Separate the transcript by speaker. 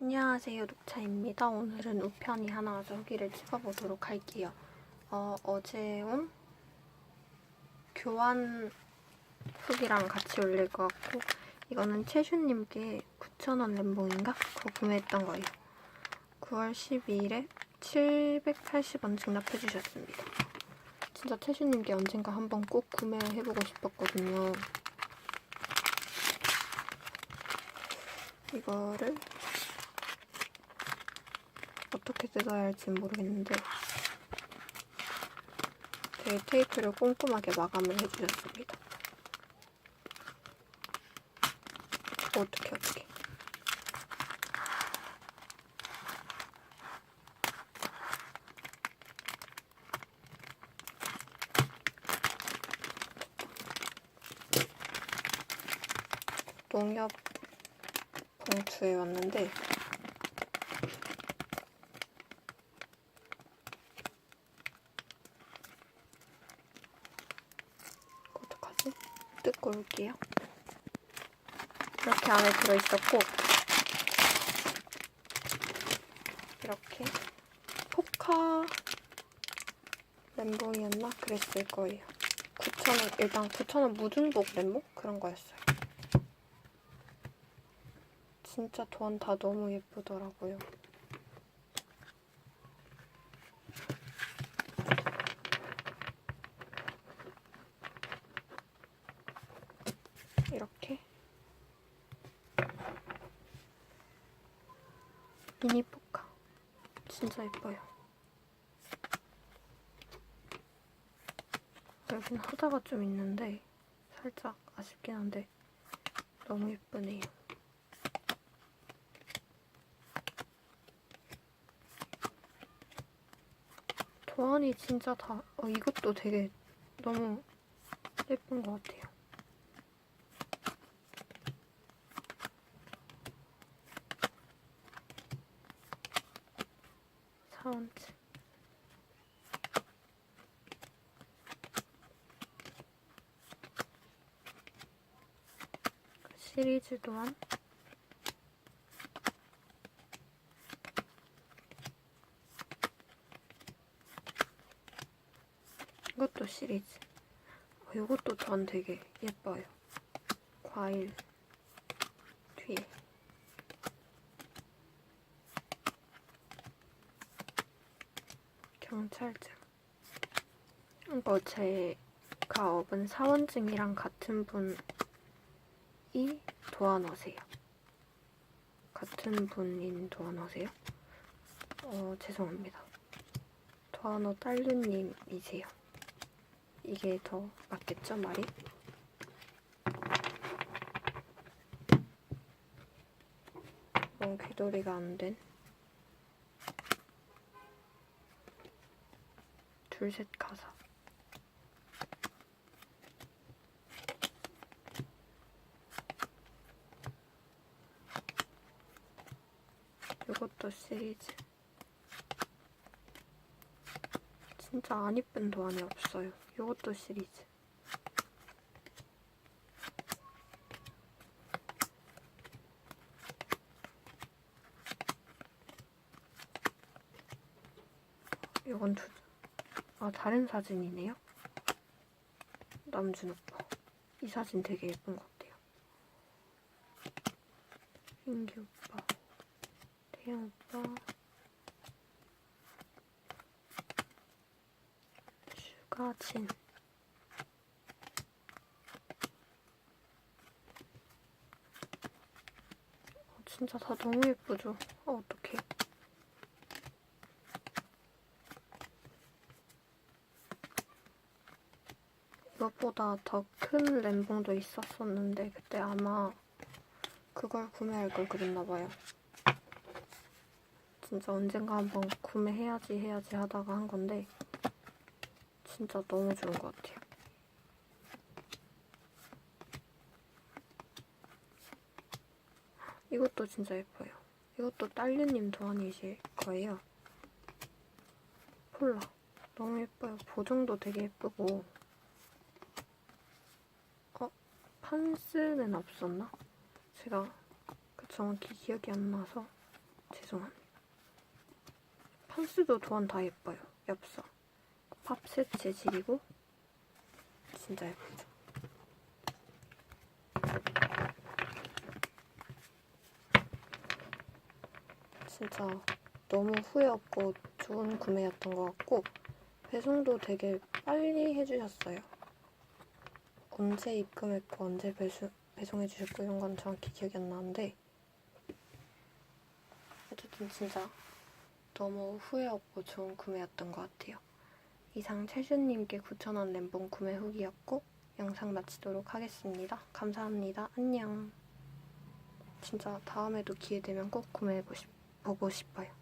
Speaker 1: 안녕하세요, 녹차입니다. 오늘은 우편이 하나 와서 후기를 찍어보도록 할게요. 어, 어제 온 교환 후기랑 같이 올릴 것 같고 이거는 채슈님께 9,000원 램봉인가? 그거 구매했던 거예요. 9월 12일에 780원 증납해주셨습니다. 진짜 채슈님께 언젠가 한번 꼭 구매해보고 싶었거든요. 이거를 어떻게 뜯어야 할지 모르겠는데 되게 테이프를 꼼꼼하게 마감을 해주셨습니다. 어떻게 어떻게 농협 봉투에 왔는데 어떡하지? 뜯고 올게요. 이렇게 안에 들어있었고 이렇게 포카 램봉이었나? 그랬을 거예요. 9,000원, 일단 9,000원 무중복 램봉? 그런 거였어요. 진짜 도안 다 너무 예쁘더라고요. 이렇게 미니 포카 진짜 예뻐요. 여긴 하자가 좀 있는데 살짝 아쉽긴 한데 너무 예쁘네요. 도안이 진짜 다 어, 이것도 되게 너무 예쁜 것 같아요. 사원츠 시리즈 도안 이것도 시리즈. 어, 이것도 전 되게 예뻐요. 과일 뒤에 경찰증 이거 제가 업은 사원증이랑 같은 분이 도안어세요. 같은 분인 도안어세요? 어 죄송합니다. 도안어 딸류님이세요. 이게 더 맞겠죠 말이? 너무 귀돌이가 안 된 둘 셋 가사 이것도 시리즈. 진짜 안 이쁜 도안이 없어요. 이것도 시리즈. 이건 두, 아 다른 사진이네요? 남준 오빠. 이 사진 되게 예쁜 것 같아요. 민기 오빠. 태양 오빠. 슈가진. 어, 진짜 다 너무 예쁘죠? 어, 어떡해. 이것보다 더큰 램봉도 있었었는데 그때 아마 그걸 구매할 걸 그랬나봐요. 진짜 언젠가 한번 구매해야지 해야지 하다가 한 건데 진짜 너무 좋은 것 같아요. 이것도 진짜 예뻐요. 이것도 딸류님 도안이실 거예요. 폴라. 너무 예뻐요. 보정도 되게 예쁘고. 어? 판스는 없었나? 제가 그 정확히 기억이 안 나서. 죄송합니다. 판스도 도안 다 예뻐요. 엽서. 팝셋 재질이고 진짜 예쁘죠. 진짜 너무 후회 없고 좋은 구매였던 것 같고 배송도 되게 빨리 해주셨어요. 언제 입금했고 언제 배송, 배송해 주셨고 이런 건 정확히 기억이 안 나는데 어쨌든 진짜 너무 후회 없고 좋은 구매였던 것 같아요. 이상 채슈님께 9,000원 램봉 구매 후기였고 영상 마치도록 하겠습니다. 감사합니다. 안녕. 진짜 다음에도 기회 되면 꼭 구매해 보고 싶어요.